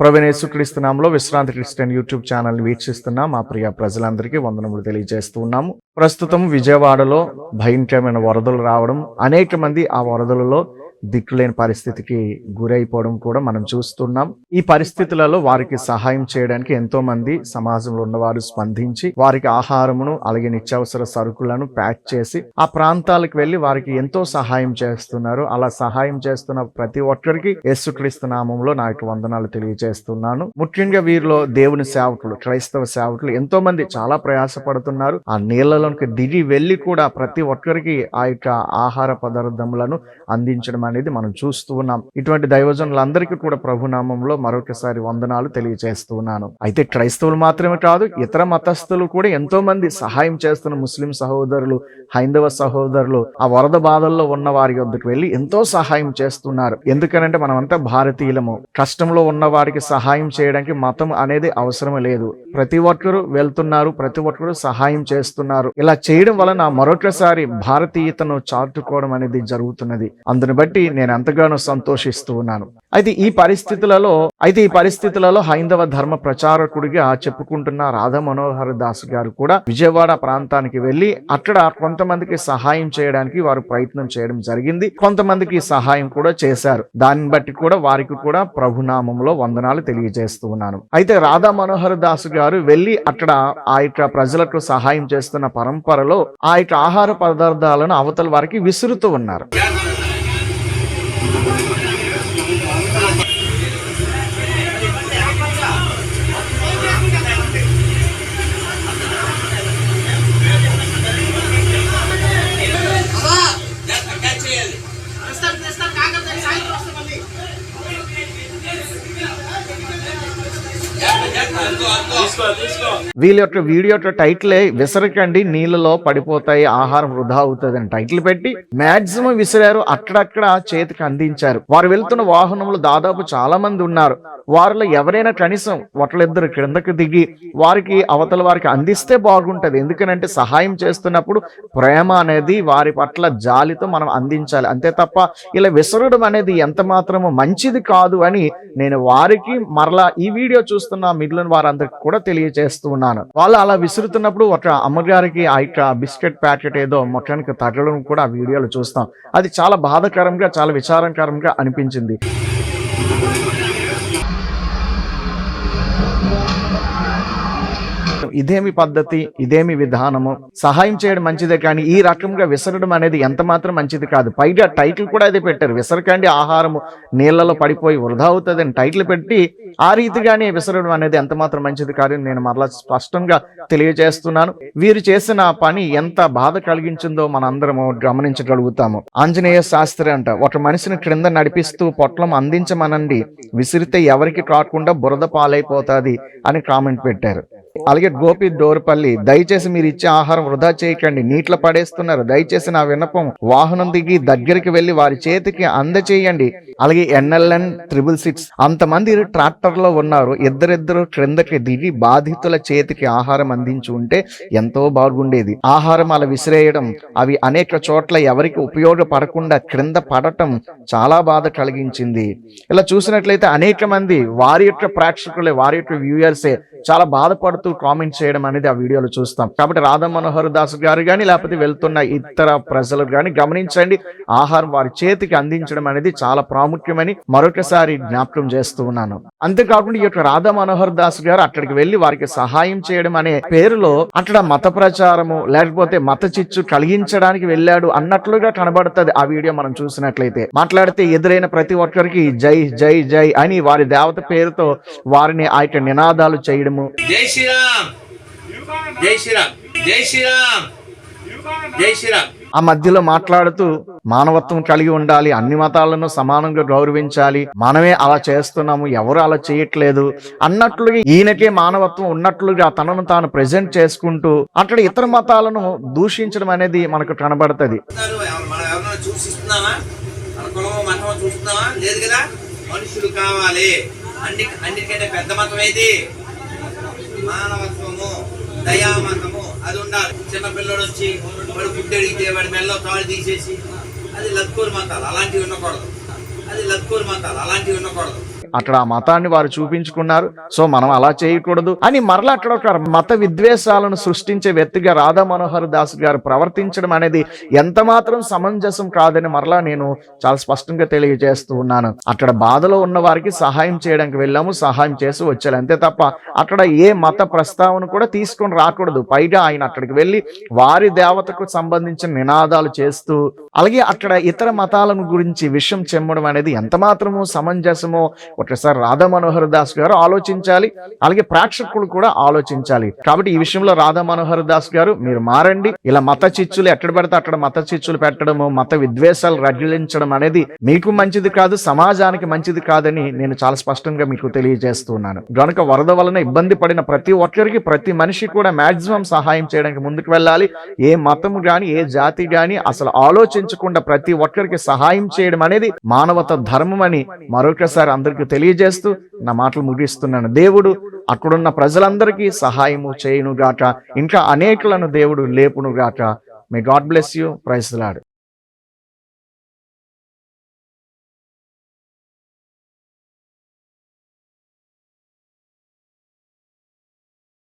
ప్రవీణేశు విశ్రాంతి Christian YouTube channel వీక్షిస్తున్న. మా ప్రియ ప్రజలందరికీ వందనములు తెలియజేస్తూ ఉన్నాము. ప్రస్తుతం విజయవాడలో భయంకరమైన వరదలు రావడం అనేక మంది ఆ వరదలలో దిక్కులేని పరిస్థితికి గురైపోవడం కూడా మనం చూస్తున్నాం. ఈ పరిస్థితులలో వారికి సహాయం చేయడానికి ఎంతో మంది సమాజంలో ఉన్నవారు స్పందించి వారికి ఆహారమును అలాగే నిత్యావసర సరుకులను ప్యాక్ చేసి ఆ ప్రాంతాలకు వెళ్ళి వారికి ఎంతో సహాయం చేస్తున్నారు. అలా సహాయం చేస్తున్న ప్రతి ఒక్కరికి యేసుక్రీస్తు నామంలో నా యొక్క వందనాలు తెలియజేస్తున్నాను. ముఖ్యంగా వీరిలో దేవుని సేవకులు క్రైస్తవ సేవకులు ఎంతో మంది చాలా ప్రయాసపడుతున్నారు. ఆ నీళ్ళలోకి దిగి వెళ్ళి కూడా ప్రతి ఒక్కరికి ఆ యొక్క ఆహార పదార్థములను అందించడం అనేది మనం చూస్తూ ఉన్నాం. ఇటువంటి దైవజనులందరికీ కూడా ప్రభునామంలో మరొకసారి వందనాలు తెలియజేస్తూ ఉన్నాను. అయితే క్రైస్తవులు మాత్రమే కాదు ఇతర మతస్థులు కూడా ఎంతో మంది సహాయం చేస్తున్న ముస్లిం సహోదరులు హైందవ సహోదరులు ఆ వరద బాధల్లో ఉన్న వారి వద్దకు వెళ్ళి ఎంతో సహాయం చేస్తున్నారు. ఎందుకనంటే మనమంతా భారతీయులము. కష్టంలో ఉన్న వారికి సహాయం చేయడానికి మతం అనేది అవసరం లేదు. ప్రతి ఒక్కరూ వెళ్తున్నారు ప్రతి ఒక్కరూ సహాయం చేస్తున్నారు. ఇలా చేయడం వలన మరొకసారి భారతీయతను చాటుకోవడం అనేది జరుగుతున్నది. అందుని బట్టి నేను ఎంతగానో సంతోషిస్తూ ఉన్నాను. అయితే ఈ పరిస్థితులలో అయితే ఈ పరిస్థితులలో హైందవ ధర్మ ప్రచారకుడిగా చెప్పుకుంటున్న రాధా మనోహర్ దాస్ గారు కూడా విజయవాడ ప్రాంతానికి వెళ్ళి అక్కడ కొంతమందికి సహాయం చేయడానికి వారు ప్రయత్నం చేయడం జరిగింది. కొంతమందికి సహాయం కూడా చేశారు. దాన్ని బట్టి కూడా వారికి కూడా ప్రభునామంలో వందనాలు తెలియజేస్తూ ఉన్నాను. అయితే రాధా మనోహర్ దాస్ గారు వెళ్ళి అక్కడ ఆ యొక్క ప్రజలకు సహాయం చేస్తున్న పరంపరలో ఆ యొక్క ఆహార పదార్థాలను అవతల వారికి విసురుతూ ఉన్నారు. వీళ్ళ యొక్క వీడియో యొక్క టైటిలే విసరకండి నీళ్ళలో పడిపోతాయి ఆహారం వృధా అవుతుంది అని టైటిల్ పెట్టి మాక్సిమం విసిరారు అక్కడక్కడ చేతికి అందించారు. వారు వెళ్తున్న వాహనంలో దాదాపు చాలా మంది ఉన్నారు. వారిలో ఎవరైనా కనీసం ఒకళ్ళిద్దరు క్రిందకు దిగి వారికి అవతల వారికి అందిస్తే బాగుంటది. ఎందుకనంటే సహాయం చేస్తున్నప్పుడు ప్రేమ అనేది వారి పట్ల జాలితో మనం అందించాలి. అంతే తప్ప ఇలా విసరడం అనేది ఎంత మాత్రము మంచిది కాదు అని నేను వారికి మరలా ఈ వీడియో చూస్తున్న మిగిలిన వారందరికి కూడా తెలియజేస్తూ ఉన్నాను వాళ్ళు అలా విసురుతున్నప్పుడు ఒక అమ్మగారికి ఆ యొక్క బిస్కెట్ ప్యాకెట్ ఏదో మొత్తానికి తగలడం కూడా ఆ వీడియోలో చూస్తాం. అది చాలా బాధాకరంగా చాలా విచారకరంగా అనిపించింది. ఇదేమి పద్ధతి ఇదేమి విధానము? సహాయం చేయడం మంచిదే కానీ ఈ రకంగా విసరడం అనేది ఎంత మాత్రం మంచిది కాదు. పైగా టైటిల్ కూడా అదే పెట్టారు. విసరకండి ఆహారము నీళ్ళలో పడిపోయి వృధా అవుతుంది అని టైటిల్ పెట్టి ఆ రీతిగానే విసరడం అనేది ఎంత మాత్రం మంచిది కాదని నేను మరలా స్పష్టంగా తెలియజేస్తున్నాను. వీరు చేసిన పని ఎంత బాధ కలిగించిందో మనందరము గమనించగలుగుతాము. ఆంజనేయ శాస్త్రి అంట ఒక మనిషిని క్రింద నడిపిస్తూ పొట్లం అందించమనండి. విసిరితే ఎవరికి కాకుండా బురద పాలైపోతాది అని కామెంట్ పెట్టారు. అలాగే గోపి డోర్పల్లి దయచేసి మీరు ఇచ్చే ఆహారం వృధా చేయకండి. నీటిలో పడేస్తున్నారు. దయచేసి నా విన్నపం వాహనం దిగి దగ్గరికి వెళ్ళి వారి చేతికి అందచేయండి. అలాగే ఎన్ఎల్ఎన్ త్రిబుల్ సిక్స్. అంతమంది ట్రాక్టర్లో ఉన్నారు. ఇద్దరిద్దరు క్రిందకి దిగి బాధితుల చేతికి ఆహారం అందించి ఉంటే ఎంతో బాగుండేది. ఆహారం అలా విసిరేయడం అవి అనేక చోట్ల ఎవరికి ఉపయోగపడకుండా క్రింద పడటం చాలా బాధ కలిగించింది. ఇలా చూసినట్లయితే అనేక మంది వారి యొక్క ప్రేక్షకులే వారి యొక్క వ్యూయర్సే చాలా బాధపడుతూ కామెంట్ చేయడం అనేది ఆ వీడియోలో చూస్తాం. కాబట్టి రాధా మనోహర్ దాస్ గారు కానీ లేకపోతే వెళ్తున్న ఇతర ప్రజలు కానీ గమనించండి. ఆహారం వారి చేతికి అందించడం అనేది చాలా ప్రాముఖ్యమని మరొకసారి జ్ఞాపకం చేస్తూ ఉన్నాను. అంతేకాకుండా ఈ యొక్క రాధా మనోహర్ దాస్ గారు అక్కడికి వెళ్ళి వారికి సహాయం చేయడం అనే పేరులో అక్కడ మత ప్రచారము లేకపోతే మత చిచ్చు కలిగించడానికి వెళ్ళాడు అన్నట్లుగా కనబడుతుంది ఆ వీడియో మనం చూసినట్లయితే. మాట్లాడితే ఎదురైన ప్రతి ఒక్కరికి జై జై జై అని వారి దేవత పేరుతో వారిని ఆ యొక్క నినాదాలు చేయడము. జై శ్రీరామ్! జై శ్రీరామ్! జై శ్రీరామ్! జై శ్రీరామ్! ఆ మధ్యలో మాట్లాడుతూ మానవత్వం కలిగి ఉండాలి అన్ని మతాలను సమానంగా గౌరవించాలి మనమే అలా చేస్తున్నాము ఎవరు అలా చేయట్లేదు అన్నట్లుగా ఈయనకే మానవత్వం ఉన్నట్లుగా తనను తాను ప్రెజెంట్ చేసుకుంటూ అక్కడ ఇతర మతాలను దూషించడం అనేది మనకు కనబడుతుంది. లేదు కదా మనుషులు కావాలి. అన్ని అన్నిటికంటే పెద్ద మతం ఏది? మానవత్వము దయామతము అది ఉండాలి. చిన్న పిల్లడు వచ్చి వాడు ఫుడ్ అడిగితే వాడి మెల్లో తాడు తీసేసి అది లక్కూరు మంతాలు. అలాంటివి ఉండకూడదు. అది లక్కూరు మంతాలు. అలాంటివి ఉండకూడదు. అక్కడ ఆ మతాన్ని వారు చూపించుకున్నారు. సో మనం అలా చేయకూడదు అని మరలా అక్కడ ఒక మత విద్వేషాలను సృష్టించే వ్యక్తిగా రాధా మనోహర్ దాస్ గారు ప్రవర్తించడం అనేది ఎంత మాత్రం సమంజసం కాదని మరలా నేను చాలా స్పష్టంగా తెలియజేస్తూ ఉన్నాను. అక్కడ బాధలో ఉన్న వారికి సహాయం చేయడానికి వెళ్ళాము సహాయం చేసి వచ్చాను అంతే తప్ప అక్కడ ఏ మత ప్రస్తావన కూడా తీసుకొని రాకూడదు. పైగా ఆయన అక్కడికి వెళ్ళి వారి దేవతకు సంబంధించిన నినాదాలు చేస్తూ అలాగే అక్కడ ఇతర మతాలను గురించి విషయం చెమ్మడం అనేది ఎంత మాత్రమో సమంజసమో ఒకసారి రాధా మనోహర్ దాస్ గారు ఆలోచించాలి అలాగే ప్రేక్షకులు కూడా ఆలోచించాలి. కాబట్టి ఈ విషయంలో రాధా మనోహర్ దాస్ గారు మీరు మారండి. ఇలా మత చిచ్చులు ఎక్కడ పెడితే అక్కడ మత చిచ్చులు పెట్టడము మత విద్వేషాలు రగిలించడం అనేది మీకు మంచిది కాదు సమాజానికి మంచిది కాదని నేను చాలా స్పష్టంగా మీకు తెలియజేస్తున్నాను. గనుక వరద వలన ఇబ్బంది పడిన ప్రతి ఒక్కరికి ప్రతి మనిషి కూడా మాక్సిమం సహాయం చేయడానికి ముందుకు వెళ్ళాలి. ఏ మతము గాని ఏ జాతి గాని అసలు ఆలోచించకుండా ప్రతి ఒక్కరికి సహాయం చేయడం అనేది మానవత ధర్మం అని మరొకసారి అందరికీ తెలియజేస్తూ నా మాటలు ముగిస్తున్నాను. దేవుడు అక్కడున్న ప్రజలందరికీ సహాయము చేయునుగాక. ఇంకా అనేకులను దేవుడు లేపును గాక మే గాడ్ బ్లెస్ యూ ప్రైజ్లాడు